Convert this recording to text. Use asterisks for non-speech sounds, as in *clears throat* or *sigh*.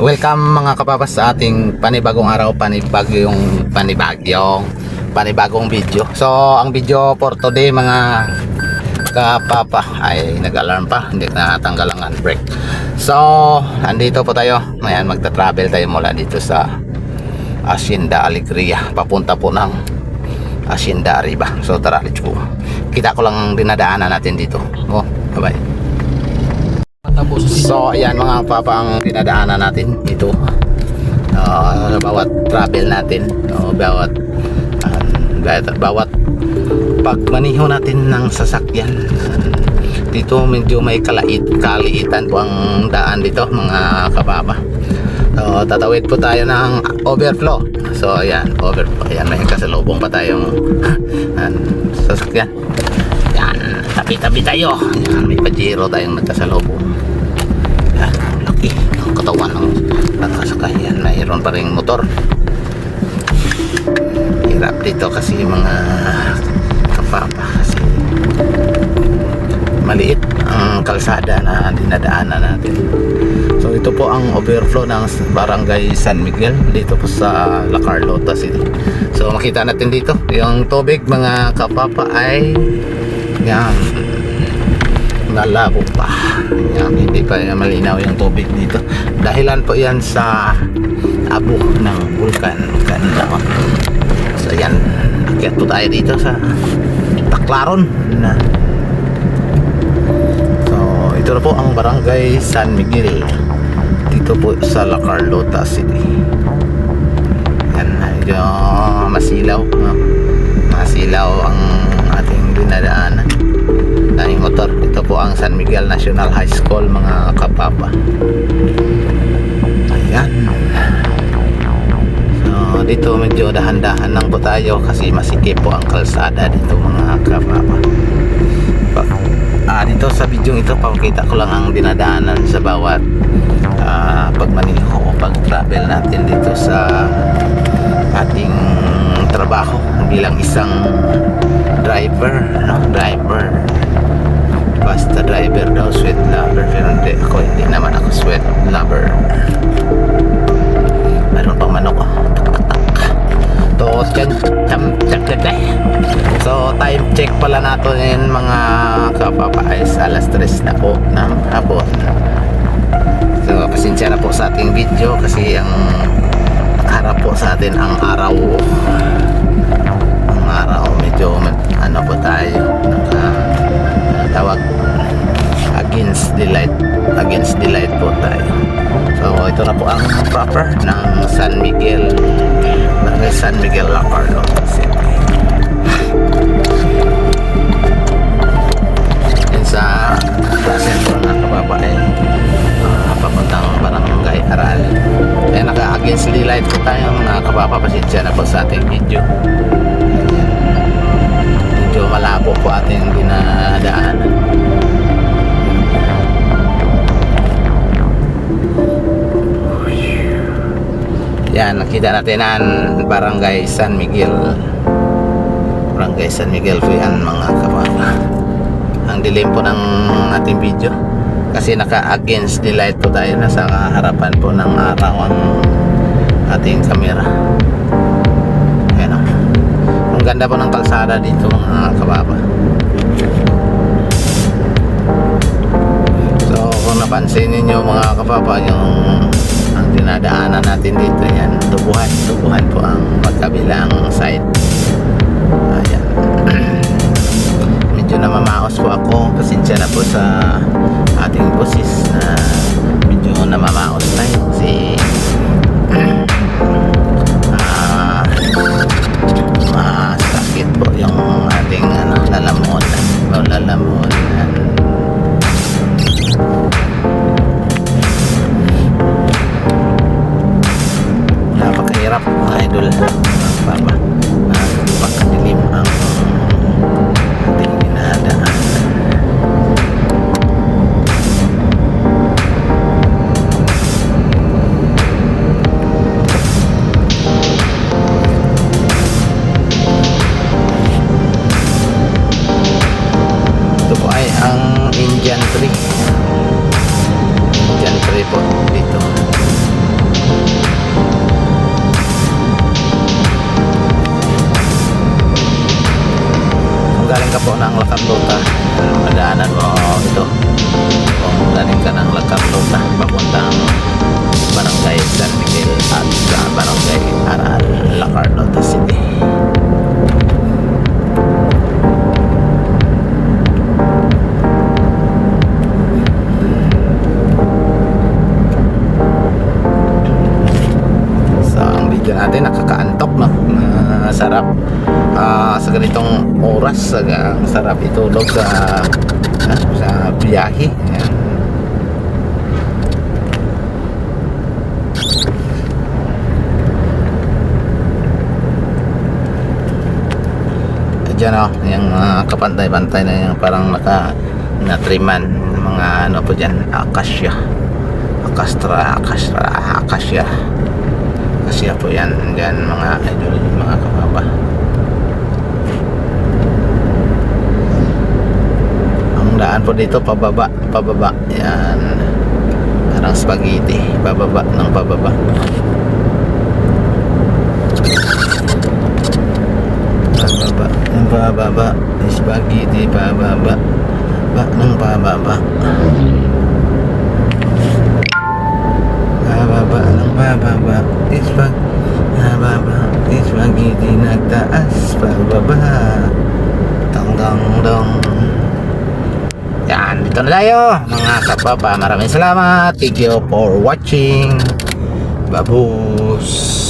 welcome mga kapapas sa ating panibagong araw, panibagong panibagyong panibagong video. So, ang video for today mga kapapa ay nag-alarm pa, hindi na natanggal ang handbrake. So, andito po tayo. Ayan, magta-travel tayo mula dito sa Hacienda Alegria. Papunta po ng Hacienda Arriba. So, tara, let's go. Kita ko lang ang dinadaanan natin dito. Oh, bye-bye. So ayan mga papa ang dinadaanan natin dito uh, bawat travel natin uh, bawat uh, bawat, pagmaniho natin ng sasakyan. Dito medyo may kalait kaliitan po ang daan dito mga kababa so tatawid po tayo ng overflow. So ayan overflow. Ayan may kasalubong pa tayong *laughs* uh, sasakyan. Yan tabi tabi tayo yan, may pajero tayong nagkasalubong katawan ng nakasakay yan mayroon pa rin motor. Hirap dito kasi mga kapapa. Kasi maliit ang kalsada na dinadaanan natin. So ito po ang overflow ng barangay San Miguel dito po sa La Carlota City. So makita natin dito yung tubig mga kapapa ay yan nalabo pa. Yan, hindi pa malinaw yung tubig dito. Dahilan po yan sa abo ng vulkan. Ganda oh. so yan akyat po tayo dito sa Taklaron na. So ito na po ang barangay San Miguel. Dito po sa La Carlota City. Yan medyo masilaw no? masilaw ang ating dinadaanan. Tayong motor po ang San Miguel National High School mga kapapa. Ayan. So dito medyo dahan-dahan lang po tayo kasi masikip po ang kalsada dito mga kapapa. Pa, ah, dito sa video ito pakita ko lang ang dinadaanan sa bawat ah, pagmaniho o pag-travel natin dito sa ating trabaho bilang isang driver no? driver basta driver daw sweet lover pero hindi ako hindi naman ako sweet lover. Meron pang manok oh. chan cham eh. so time check pala natin mga kapapais alas 3 na po ng hapon. So pasensya na po sa ating video kasi ang nakaharap po sa atin ang araw. Ang araw medyo ano po tayo tawag against the light against the light po tayo. So ito na po ang proper ng San Miguel Barangay San Miguel La Carlota City. Yun sa sentro ng kababae uh, papuntang barangay Aral. Eh naka against the light po tayo mga kababapasensya na po sa ating video. Medyo malabo po ating dinadaanan yan nakita natin ang barangay San Miguel. Barangay San Miguel po yan mga kababa ang dilim po ng ating video. Kasi naka against the light po tayo nasa harapan po ng araw ang ating camera yan o ang ganda po ng kalsada dito mga kababa so kung napansin ninyo mga kababa yung ang dinadaanan natin dito yan. Tubuhan tubuhan po ang magkabilang side. Ayan. *clears throat* Medyo namamaos po ako. Pasensya na po sa ating boses na medyo namamaos ito po ay ang Indian tree. Indian tree po dito. Kung galing ka po ng Lakandota madaanan mo ito kung galing ka ng Lakandota papuntang Barangay San Miguel at Barangay Aral Lakandota City. natin nakakaantok no? Uh, sarap. Uh, sa ganitong oras uh, sarap itulog sa uh, sa biyahe. Ayan. dyan oh, yung uh, kapantay-pantay na yung parang naka natriman mga ano po dyan akasya. Akastra akastra akasya akasya po yan. Dyan mga idol, mga kababa. Ang daan po dito pababa, pababa. Yan. Parang spaghetti. Pababa ng pababa. Pababa ng pababa. Spaghetti pababa. Ba ng pababa. Pababa ng pababa spag pababa spaghetti nagtaas pababa tong dong dong yan, dito na tayo mga kapapa. Maraming salamat. Thank you for watching. Babus.